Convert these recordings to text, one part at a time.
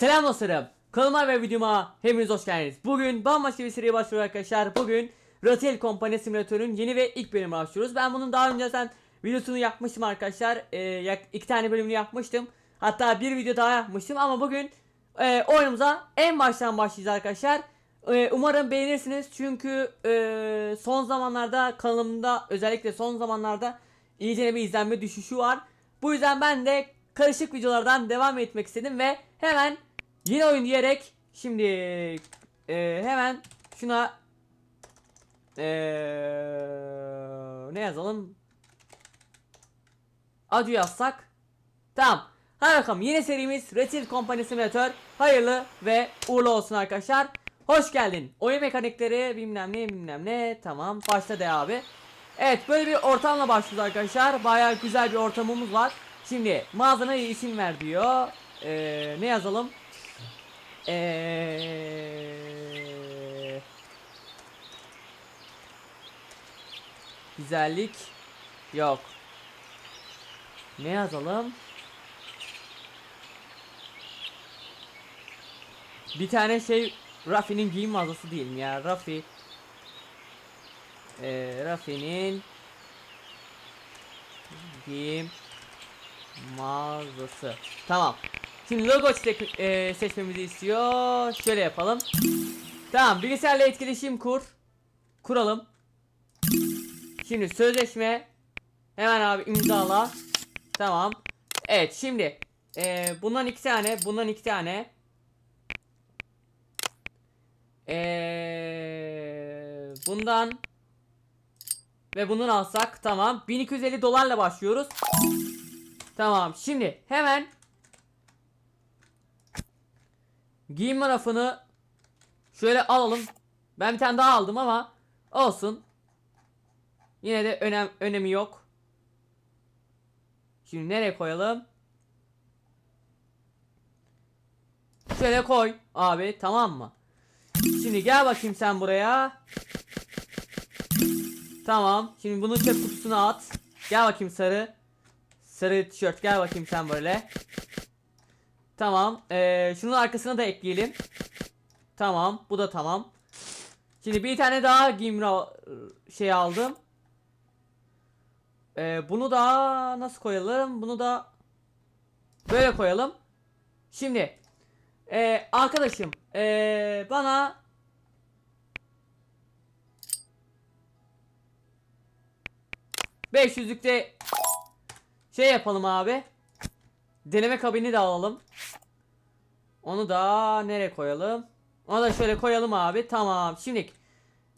Selam dostlarım. Kanalıma ve videoma hepiniz hoş geldiniz. Bugün bambaşka bir seriye başlıyoruz arkadaşlar. Bugün Ratel Company Simülatör'ün yeni ve ilk bölümü başlıyoruz. Ben bunun daha önce zaten videosunu yapmıştım arkadaşlar. Ee, iki tane bölümünü yapmıştım. Hatta bir video daha yapmıştım ama bugün e, oyunumuza en baştan başlayacağız arkadaşlar. E, umarım beğenirsiniz çünkü e, son zamanlarda kanalımda özellikle son zamanlarda iyice bir izlenme düşüşü var. Bu yüzden ben de karışık videolardan devam etmek istedim ve hemen yeni oyun diyerek şimdi e, hemen şuna e, ne yazalım? Adı yazsak. Tamam. Hadi bakalım yeni serimiz Retil Company Simulator hayırlı ve uğurlu olsun arkadaşlar. Hoş geldin. Oyun mekanikleri bilmem ne bilmem ne. Tamam başla de abi. Evet böyle bir ortamla başlıyoruz arkadaşlar. Baya güzel bir ortamımız var. Şimdi mağazana isim ver diyor. Ee, ne yazalım? Ee, güzellik yok. Ne yazalım? Bir tane şey Rafi'nin giyim mağazası diyelim ya. Rafi ee, Rafi'nin giyim mağazası. Tamam. Şimdi logo e, seçmemizi istiyor. Şöyle yapalım. Tamam, bilgisayarla etkileşim kur. Kuralım. Şimdi sözleşme. Hemen abi imzala. Tamam. Evet, şimdi e, bundan iki tane, bundan iki tane. E, bundan ve bundan alsak tamam. 1250 dolarla başlıyoruz. Tamam. Şimdi hemen giyinme rafını şöyle alalım. Ben bir tane daha aldım ama olsun. Yine de önem önemi yok. Şimdi nereye koyalım? Şöyle koy abi tamam mı? Şimdi gel bakayım sen buraya. Tamam. Şimdi bunu çöp kutusuna at. Gel bakayım sarı. Sarı tişört gel bakayım sen böyle. Tamam. Ee, şunun arkasına da ekleyelim. Tamam. Bu da tamam. Şimdi bir tane daha giyim ra- şey aldım. Ee, bunu da nasıl koyalım? Bunu da böyle koyalım. Şimdi ee, arkadaşım ee, bana Beş yüzlükte şey yapalım abi. Deneme kabini de alalım. Onu da nereye koyalım? Onu da şöyle koyalım abi. Tamam. Şimdi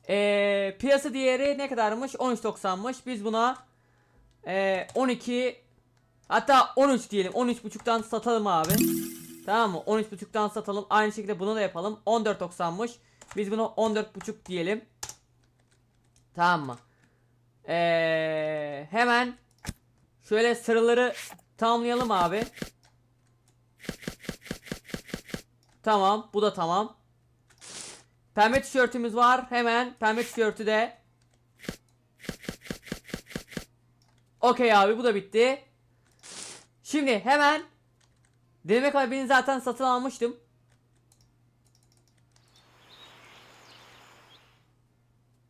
ee, piyasa değeri ne kadarmış? 13.90'mış. Biz buna ee, 12 hatta 13 diyelim. 13.5'tan satalım abi. Tamam mı? 13.5'tan satalım. Aynı şekilde bunu da yapalım. 14.90'mış. Biz buna 14.5 diyelim. Tamam mı? Ee, hemen şöyle sıraları tamamlayalım abi. Tamam, bu da tamam. Pembe tişörtümüz var. Hemen pembe tişörtü de. Okey abi bu da bitti. Şimdi hemen deneme kalbini zaten satın almıştım.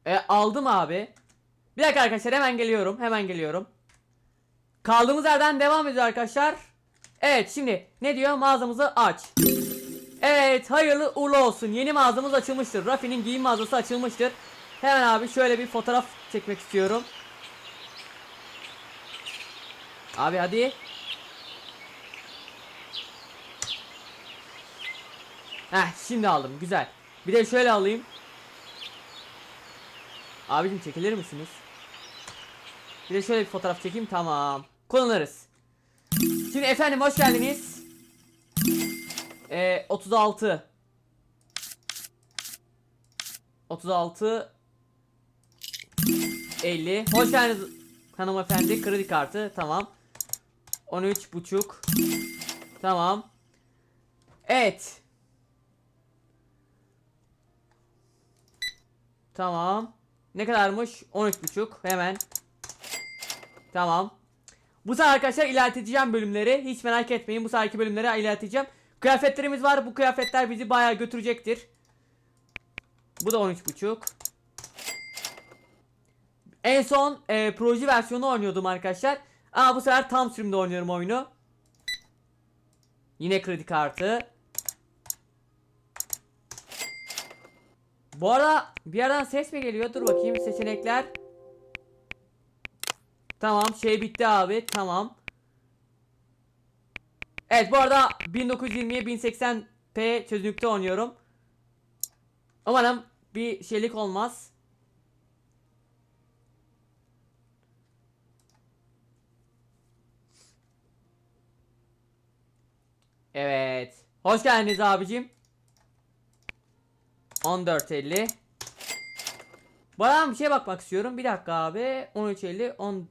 E, aldım abi. Bir dakika arkadaşlar hemen geliyorum. Hemen geliyorum. Kaldığımız yerden devam ediyor arkadaşlar. Evet şimdi ne diyor? Mağazamızı aç. Evet hayırlı uğurlu olsun. Yeni mağazamız açılmıştır. Rafi'nin giyim mağazası açılmıştır. Hemen abi şöyle bir fotoğraf çekmek istiyorum. Abi hadi. Heh şimdi aldım güzel. Bir de şöyle alayım. Abicim çekilir misiniz? Bir de şöyle bir fotoğraf çekeyim tamam. Kullanırız. Şimdi efendim hoş geldiniz. Ee, 36 36 50 Hoş geldiniz hanımefendi kredi kartı tamam 13 buçuk Tamam Evet Tamam ne kadarmış? 13.5 hemen. Tamam. Bu sefer arkadaşlar ilerleteceğim bölümleri. Hiç merak etmeyin. Bu seferki bölümleri ilerleteceğim. Kıyafetlerimiz var. Bu kıyafetler bizi bayağı götürecektir. Bu da 13.5. En son e, proje versiyonu oynuyordum arkadaşlar. Ama bu sefer tam sürümde oynuyorum oyunu. Yine kredi kartı. Bu arada bir yerden ses mi geliyor? Dur bakayım seçenekler. Tamam şey bitti abi. Tamam. Evet bu arada 1920'ye 1080p çözünürlükte oynuyorum. Umarım bir şeylik olmaz. Evet. Hoş geldiniz abicim. 14.50 Bana bir şey bakmak istiyorum. Bir dakika abi. 13.50 10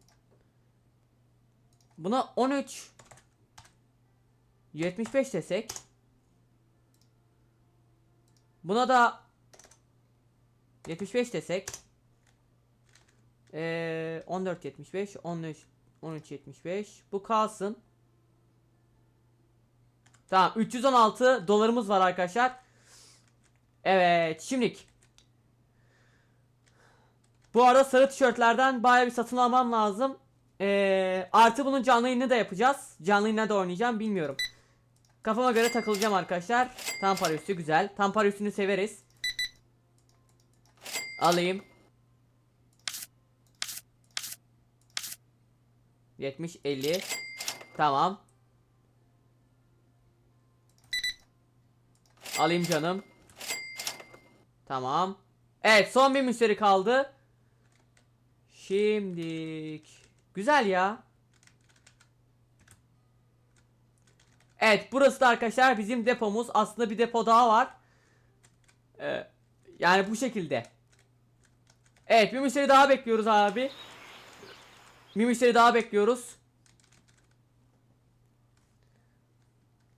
Buna 13 75 desek. Buna da 75 desek. Ee, 14 75 13 13 75 bu kalsın. Tamam 316 dolarımız var arkadaşlar. Evet şimdilik. Bu arada sarı tişörtlerden bayağı bir satın almam lazım. Ee, artı bunun canlı yayını da yapacağız. Canlı yayında da oynayacağım bilmiyorum. Kafama göre takılacağım arkadaşlar. Tam para üstü güzel. Tam para üstünü severiz. Alayım. 70 50 Tamam. Alayım canım. Tamam. Evet son bir müşteri kaldı. Şimdik. Güzel ya. Evet burası da arkadaşlar bizim depomuz. Aslında bir depo daha var. Ee, yani bu şekilde. Evet bir müşteri daha bekliyoruz abi. Bir müşteri daha bekliyoruz.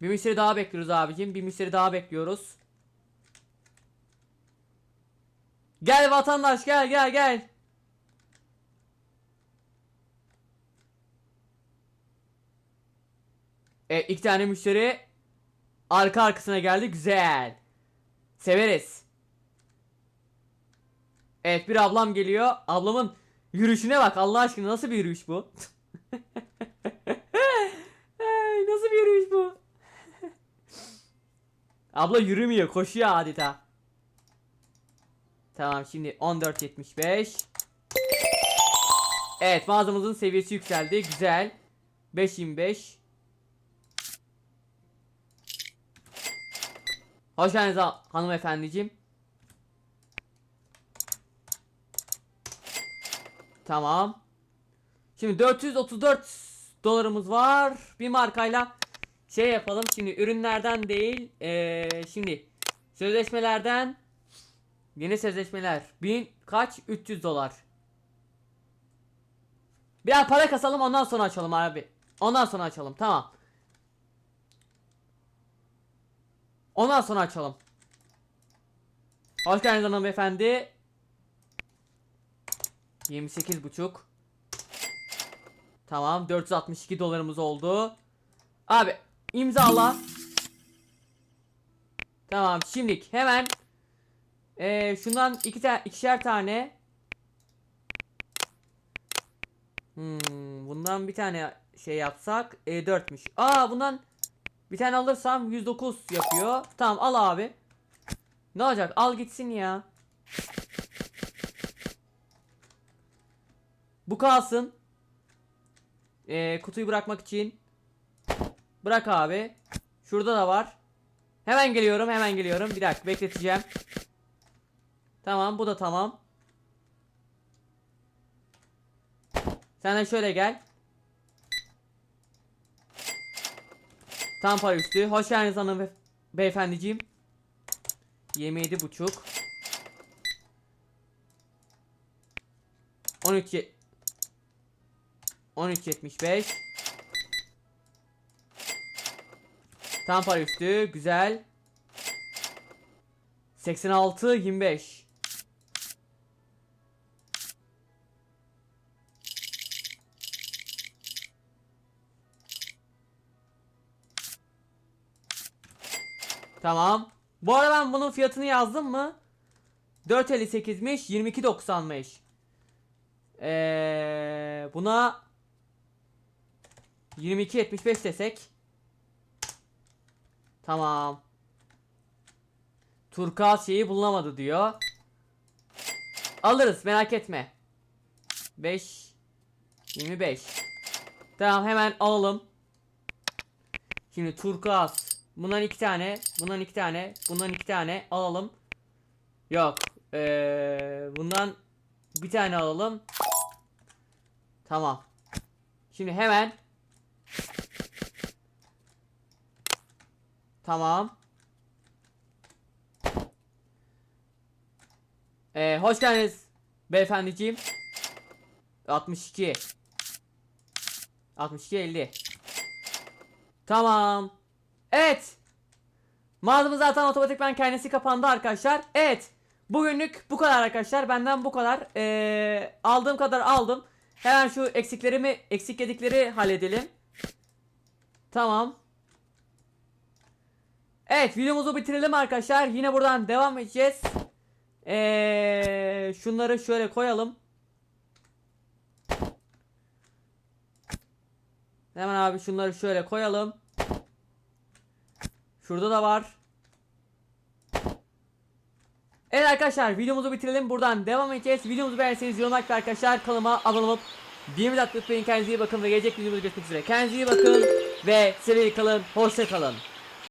Bir müşteri daha bekliyoruz abicim. Bir müşteri daha bekliyoruz. Gel vatandaş gel gel gel. Evet iki tane müşteri arka arkasına geldi. Güzel. Severiz. Evet bir ablam geliyor. Ablamın yürüyüşüne bak Allah aşkına nasıl bir yürüyüş bu? Nasıl bir yürüyüş bu? Abla yürümüyor koşuyor adeta. Tamam şimdi 14.75 Evet mağazamızın seviyesi yükseldi güzel 5.25 Hoş geldiniz ha- hanımefendiciğim. Tamam. Şimdi 434 dolarımız var. Bir markayla şey yapalım. Şimdi ürünlerden değil ee, şimdi sözleşmelerden yeni sözleşmeler. Bin kaç? 300 dolar. Biraz para kasalım ondan sonra açalım abi. Ondan sonra açalım. Tamam ondan sonra açalım. Hoş geldiniz hanımefendi. 28 buçuk. Tamam 462 dolarımız oldu. Abi imzala. Tamam şimdilik hemen ee, şundan iki ta ikişer tane. Hmm, bundan bir tane şey yapsak e, 4'müş. Aa bundan bir tane alırsam 109 yapıyor. Tamam al abi. Ne olacak? Al gitsin ya. Bu kalsın. Ee, kutuyu bırakmak için. Bırak abi. Şurada da var. Hemen geliyorum hemen geliyorum. Bir dakika bekleteceğim. Tamam bu da tamam. Sen de şöyle gel. Tam para üstü. Hoş geldiniz hanım ve beyefendiciğim. 27 buçuk. 13 13.75 Tam para üstü. Güzel. 86 25. Tamam. Bu arada ben bunun fiyatını yazdım mı? 4.58'miş 22.90'mış. Ee, buna 22.75 desek. Tamam. Turkuaz şeyi bulunamadı diyor. Alırız merak etme. 5 25. Tamam hemen alalım. Şimdi turkuaz. Bundan iki tane, bundan iki tane, bundan iki tane alalım. Yok. Ee, bundan bir tane alalım. Tamam. Şimdi hemen. Tamam. Ee, hoş geldiniz beyefendiciğim. 62. 62 50. Tamam. Evet. Mağazamız zaten otomatikman kendisi kapandı arkadaşlar. Evet. Bugünlük bu kadar arkadaşlar. Benden bu kadar. Ee, aldığım kadar aldım. Hemen şu eksiklerimi, eksik yedikleri halledelim. Tamam. Evet videomuzu bitirelim arkadaşlar. Yine buradan devam edeceğiz. Ee, şunları şöyle koyalım. Hemen abi şunları şöyle koyalım. Şurada da var. Evet arkadaşlar videomuzu bitirelim. Buradan devam edeceğiz. Videomuzu beğendiyseniz yorum like arkadaşlar. Kanalıma abone olup 20 dakika unutmayın. Kendinize iyi bakın ve gelecek videomuzda görüşmek üzere. Kendinize iyi bakın ve sevgili kalın. Hoşça kalın.